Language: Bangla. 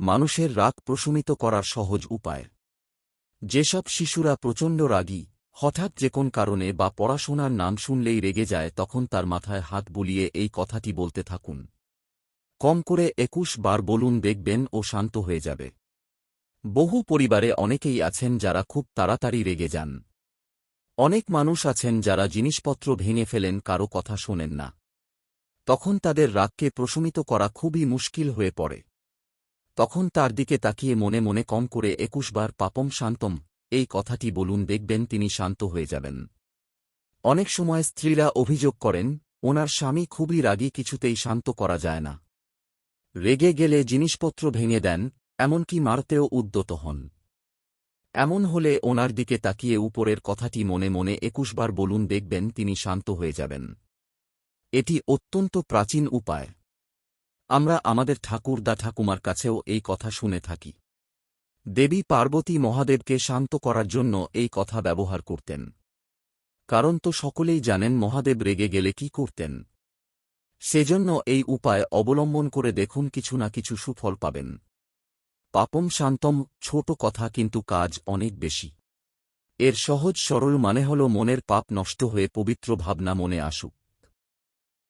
মানুষের রাগ প্রশমিত করার সহজ উপায়। যেসব শিশুরা প্রচণ্ড রাগী, হঠাৎ যে কোন কারণে বা পড়াশোনার নাম শুনলেই রেগে যায় তখন তার মাথায় হাত বুলিয়ে এই কথাটি বলতে থাকুন। কম করে একুশ বার বলুন দেখবেন ও শান্ত হয়ে যাবে। বহু পরিবারে অনেকেই আছেন যারা খুব তাড়াতাড়ি রেগে যান। অনেক মানুষ আছেন যারা জিনিসপত্র ভেঙে ফেলেন, কারও কথা শোনেন না। তখন তাদের রাগকে প্রশমিত করা খুবই মুশকিল হয়ে পড়ে। তখন তার দিকে তাকিয়ে মনে মনে কম করে একুশ বার, পাপম শান্তম, এই কথাটি বলুন, দেখবেন তিনি শান্ত হয়ে যাবেন। অনেক সময় স্ত্রীরা অভিযোগ করেন, ওনার স্বামী খুবই রাগী, কিছুতেই শান্ত করা যায় না। রেগে গেলে জিনিসপত্র ভেঙে দেন, এমনকি মারতেও উদ্যত হন। এমন হলে ওনার দিকে তাকিয়ে উপরের কথাটি মনে মনে একুশবার বলুন, দেখবেন তিনি শান্ত হয়ে যাবেন। এটি অত্যন্ত প্রাচীন উপায়। আমরা আমাদের ঠাকুরদা ঠাকুমার কাছেও এই কথা শুনে থাকি। দেবী পার্বতী মহাদেবকে শান্ত করার জন্য এই কথা ব্যবহার করতেন। কারণ তো সকলেই জানেন মহাদেব রেগে গেলে কি করতেন। সেজন্য এই উপায় অবলম্বন করে দেখুন কিছু না কিছু সুফল পাবেন। পাপম শান্তম, ছোট কথা কিন্তু কাজ অনেক বেশি। এর সহজ সরল মানে হল মনের পাপ নষ্ট হয়ে পবিত্র ভাবনা মনে আসুক।